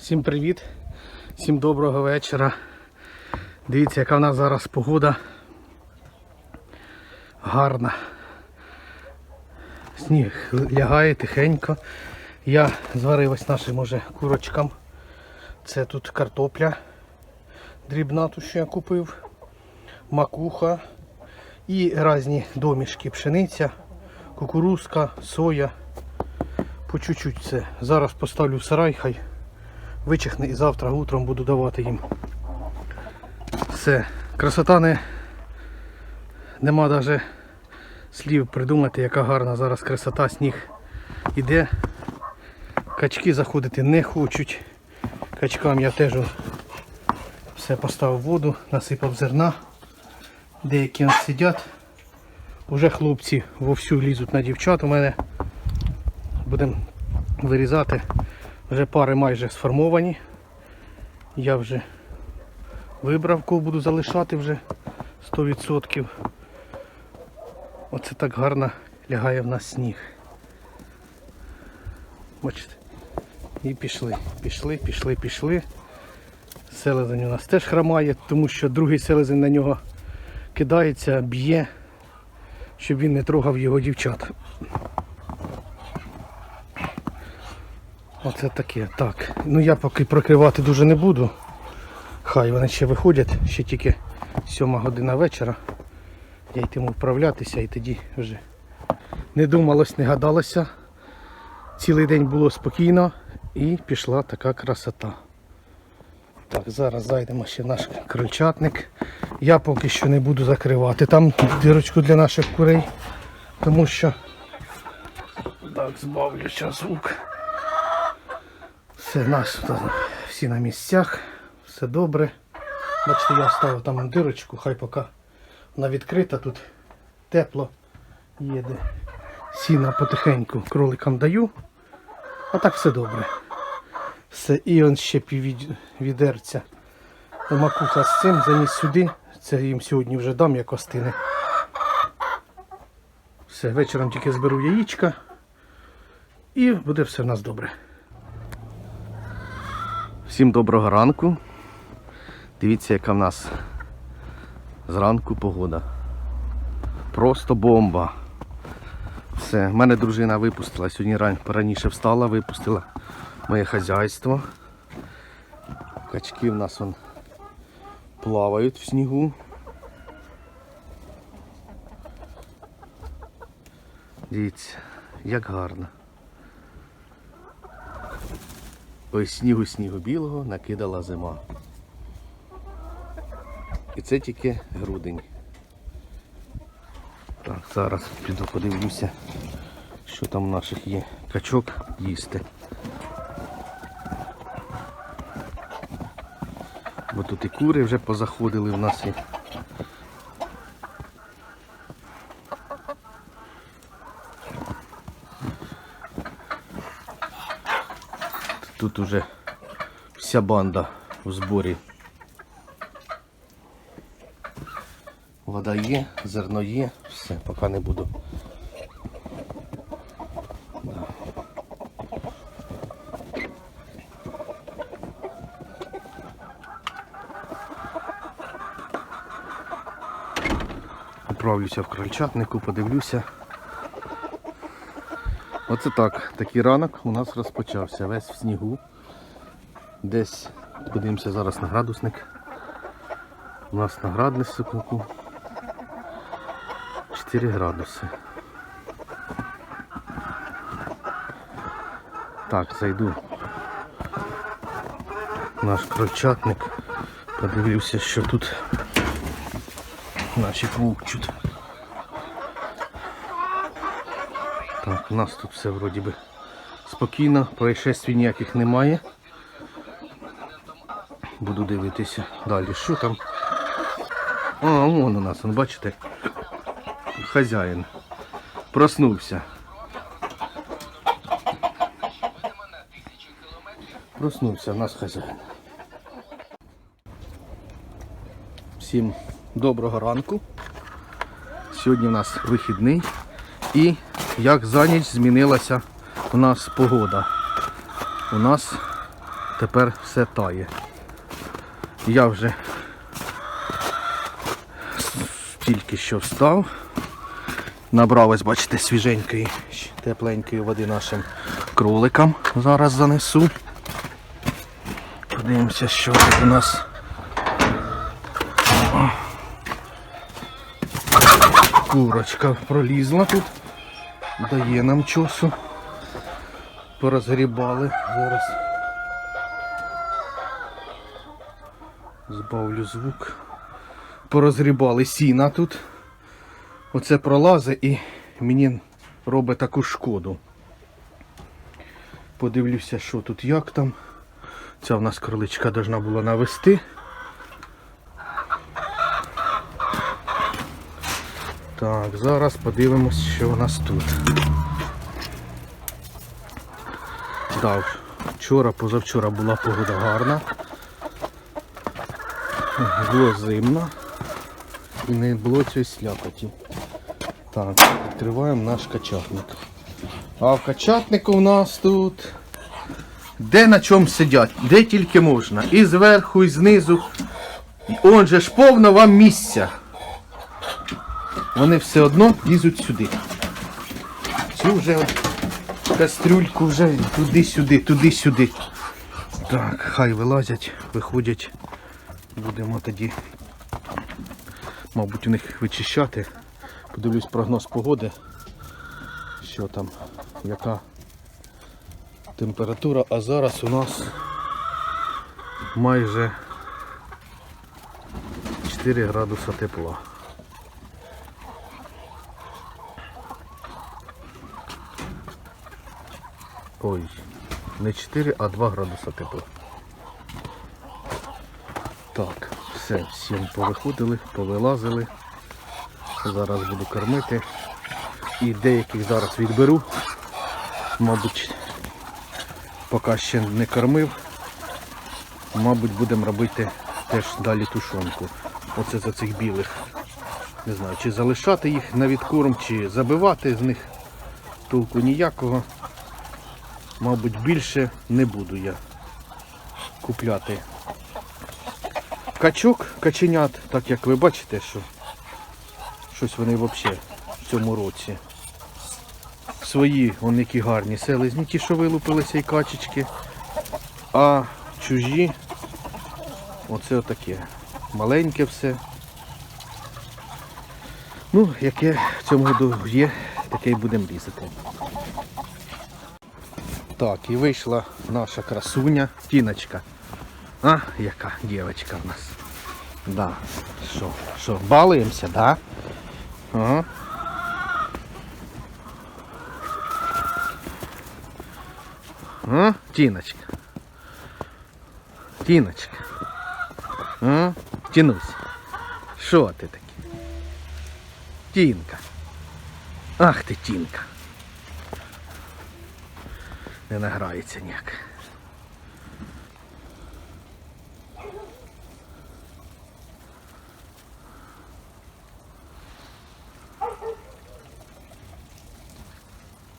Всім привіт, всім доброго вечора. Дивіться, яка в нас зараз погода. Гарна. Сніг лягає тихенько. Я зварив нашим уже курочкам. Це тут картопля дрібна, ту, що я купив, макуха і різні домішки, пшениця, кукурузка, соя. По чуть-чуть це. Зараз поставлю в сарай, хай вичихне і завтра утром буду давати їм. Все. Красота не нема навіть слів придумати, яка гарна зараз красота, сніг іде. Качки заходити не хочуть. Качкам я теж все поставив воду, насипав зерна. Деякі сидять. Уже хлопці вовсю лізуть на дівчат. У мене будемо вирізати. Вже пари майже сформовані. Я вже вибрав, кого буду залишати вже 100%. Оце так гарно лягає в нас сніг. Бачите? І пішли, пішли, пішли, пішли. Селезень у нас теж хромає, тому що другий селезень на нього кидається, б'є, щоб він не трогав його дівчат. Оце таке. Так. Ну я поки прокривати дуже не буду. Хай вони ще виходять, ще тільки сьома година вечора. Я йтиму вправлятися і тоді вже не думалось, не гадалося. Цілий день було спокійно і пішла така красота. Так, зараз зайдемо ще в наш крольчатник. Я поки що не буду закривати там дірочку для наших курей, тому що так, збавлю зараз звук. Все, тут всі на місцях, все добре. Бачите, я вставив там дирочку, хай поки вона відкрита, тут тепло їде. Сіна потихеньку кроликам даю. А так все добре. Все, і он ще пів відерця. Макуха з цим заніс сюди. Це їм сьогодні вже дам як остине. Все, вечором тільки зберу яєчка. І буде все в нас добре. Всім доброго ранку. Дивіться, яка в нас зранку погода. Просто бомба. Все, в мене дружина випустила. Сьогодні ран... раніше встала, випустила моє хазяйство. Качки в нас вон плавають в снігу. Дивіться, як гарно. Ось снігу снігу білого накидала зима. І це тільки грудень. Так, зараз піду подивлюся, що там наших є качок їсти. Бо тут і кури вже позаходили в нас і. Тут уже вся банда в зборі. Вода є, зерно є, все, поки не буду. Да. Управлюся в крольчатнику, подивлюся. Оце так, такий ранок у нас розпочався. Весь в снігу. Десь подивимося зараз на градусник. У нас на градуснику 4 градуси. Так, зайду наш крольчатник. Подивлюся, що тут наші квукчуть. У нас тут все вроді би спокійно, происшествій ніяких немає. Буду дивитися далі, що там. А, вон у нас, бачите, хазяїн проснувся. Проснувся у нас хазяїн. Всім доброго ранку. Сьогодні у нас вихідний і як за ніч змінилася у нас погода. У нас Тепер все тає. Я вже тільки що встав. Набрав, ось, бачите, свіженької, тепленької води нашим кроликам. Зараз занесу. Подивимося, що тут у нас. Курочка пролізла тут. Дає нам часу. Порозгрібали. Зараз. Збавлю звук. Порозгрібали сіна тут. Оце пролазить і мені робить таку шкоду. Подивлюся, що тут як там. Ця в нас кроличка должна була навести. Так, зараз подивимось, що у нас тут. Так, вчора, позавчора була погода гарна. Було зимно і не було цієї слякоті. Так, відкриваємо наш качатник. А в качатнику у нас тут де на чому сидять, де тільки можна. І зверху, і знизу. Он же ж повно вам місця. Вони все одно лізуть сюди. Цю вже кастрюльку вже туди-сюди, туди-сюди. Так, хай вилазять, виходять. Будемо тоді, мабуть, у них вичищати. Подивлюсь прогноз погоди. Що там, яка температура, а зараз у нас майже 4 градуса тепла. Ой, не 4, а 2 градуса тепла. Так, все, всім повиходили, повилазили. Зараз буду кормити. І деяких зараз відберу. Мабуть, поки ще не кормив. Мабуть, будемо робити теж далі тушонку. Оце за цих білих. Не знаю, чи залишати їх на відкорм, чи забивати з них толку ніякого. Мабуть, більше не буду я купляти качок, каченят, так як ви бачите, що щось вони взагалі в цьому році. Свої, вони які гарні селезні, ті, що вилупилися і качечки. А чужі, оце отаке. Маленьке все. Ну, яке в цьому є, таке й будемо різати. Так, і вийшла наша красуня, тіночка. А, яка дівчинка в нас. Да. Що, що, балуємося, да? Ага. А, Тіночка. Тіночка. А? Тінусь. Що ти таке? Тінка. Ах ти тінка. Не награється ніяк.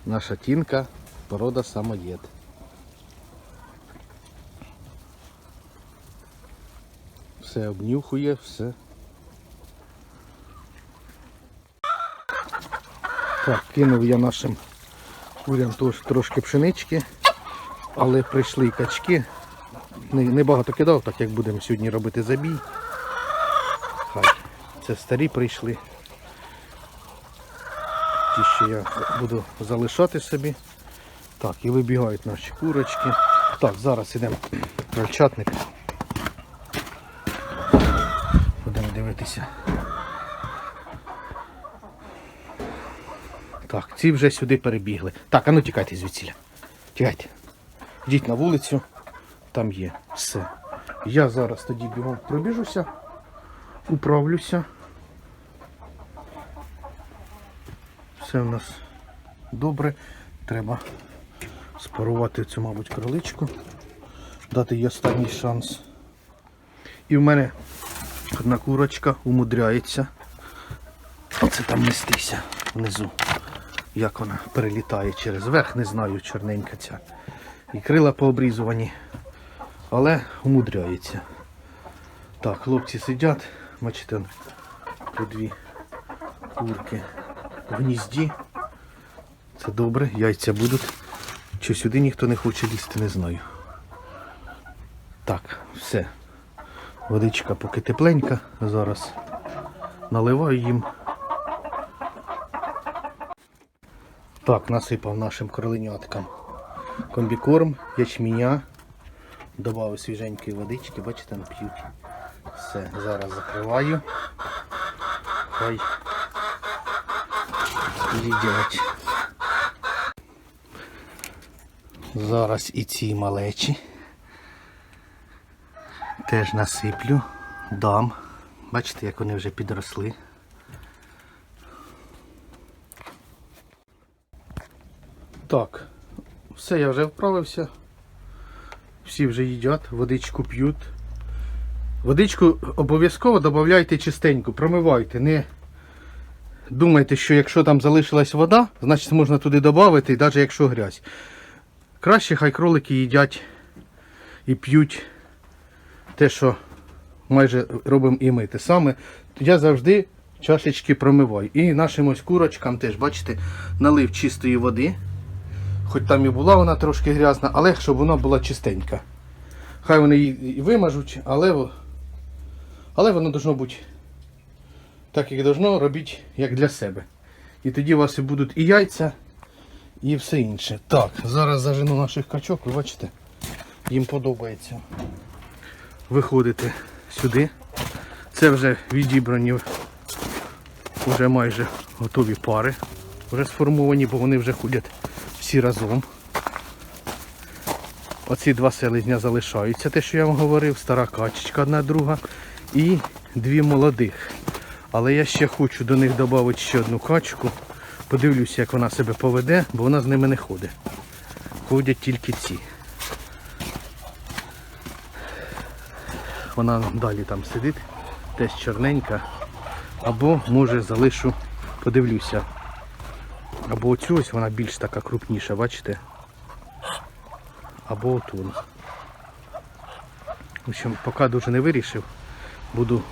Наша тінка порода самоєд. Все обнюхує, все. Так, кинув я нашим курям тож трошки пшенички, але прийшли качки. Не- Небагато кидав, так як будемо сьогодні робити забій. Хай. Це старі прийшли. Ті, що я буду залишати собі. Так, і вибігають наші курочки. Так, зараз йдемо крольчатник. Будемо дивитися. Так, ці вже сюди перебігли. Так, а ну тікайте звідсіля. Тікайте. Йдіть на вулицю, там є все. Я зараз тоді бігом пробіжуся, управлюся. Все в нас добре. Треба спарувати цю, мабуть, кроличку, дати їй останній шанс. І в мене одна курочка умудряється. Оце там нестися внизу. Як вона перелітає через верх, не знаю, чорненька ця. І крила пообрізувані. але умудряється. Так, хлопці сидять, бачите, по дві курки в гнізді. Це добре, яйця будуть. Чи сюди ніхто не хоче лізти, не знаю. Так, все. Водичка поки тепленька. Зараз наливаю їм. Так, насипав нашим кроленяткам комбікорм, ячменя. Добавив свіженької водички, бачите, п'ють. Все, зараз закриваю. Хай їдять. Зараз і ці малечі. Теж насиплю, дам. Бачите, як вони вже підросли. Так, все, я вже вправився. Всі вже їдять, водичку п'ють. Водичку обов'язково додавайте чистеньку, промивайте. Не думайте, що якщо там залишилась вода, значить можна туди додати, навіть якщо грязь. Краще хай кролики їдять і п'ють те, що майже робимо і ми. Те саме. Я завжди чашечки промиваю. І нашим ось курочкам теж, бачите, налив чистої води. Хоч там і була вона трошки грязна, але щоб вона була чистенька. Хай вони її вимажуть, але, але воно должно бути так, як должно, робіть як для себе. І тоді у вас і будуть і яйця, і все інше. Так, зараз зажену наших качок, ви бачите, їм подобається виходити сюди. Це вже відібрані вже майже готові пари, вже сформовані, бо вони вже ходять всі разом. Оці два селезня залишаються, те, що я вам говорив, стара качечка одна друга і дві молодих. Але я ще хочу до них додати ще одну качку. Подивлюся, як вона себе поведе, бо вона з ними не ходить. Ходять тільки ці. Вона далі там сидить, теж чорненька. Або може залишу, подивлюся. Або оцю ось вона більш така крупніша, бачите? Або оту. В общем, поки дуже не вирішив, буду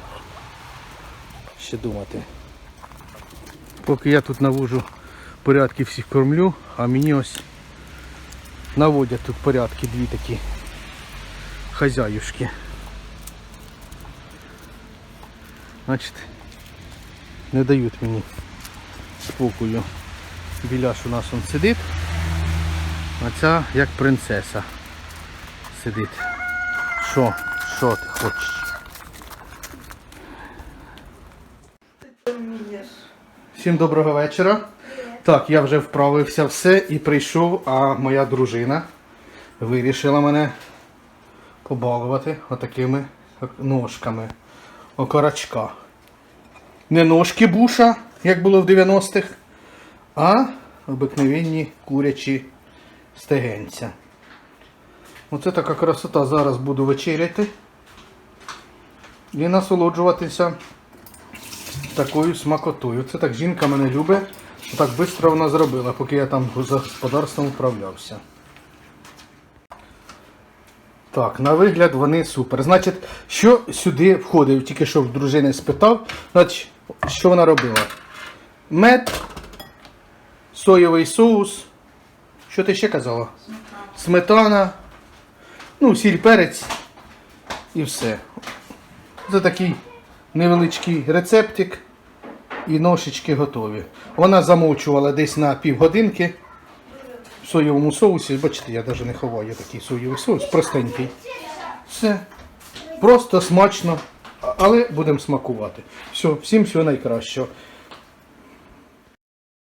ще думати. Поки я тут навожу порядки всіх кормлю, а мені ось наводять тут порядки дві такі хазяюшки. Значить, не дають мені спокою. Біляш у нас он сидить, а ця як принцеса сидить. Що? Що ти хочеш? Всім доброго вечора. Так, я вже вправився все і прийшов, а моя дружина вирішила мене побалувати отакими ножками окорочка. Не ножки буша, як було в 90-х, а обикновенні курячі стегенця. Оце така красота. Зараз буду вечеряти і насолоджуватися такою смакотою. Це так жінка мене любить. Так швидко вона зробила, поки я там за господарством управлявся. Так, на вигляд вони супер. Значить, що сюди входить? Тільки що в дружини спитав. Значить, що вона робила? Мед, соєвий соус. Що ти ще казала? Сметана. Ну, сіль перець і все. Це такий невеличкий рецептик і ножички готові. Вона замовчувала десь на півгодинки в соєвому соусі. Бачите, я навіть не ховаю такий соєвий соус, простенький. Все. Просто смачно, але будемо смакувати. Все, всім всього найкращого.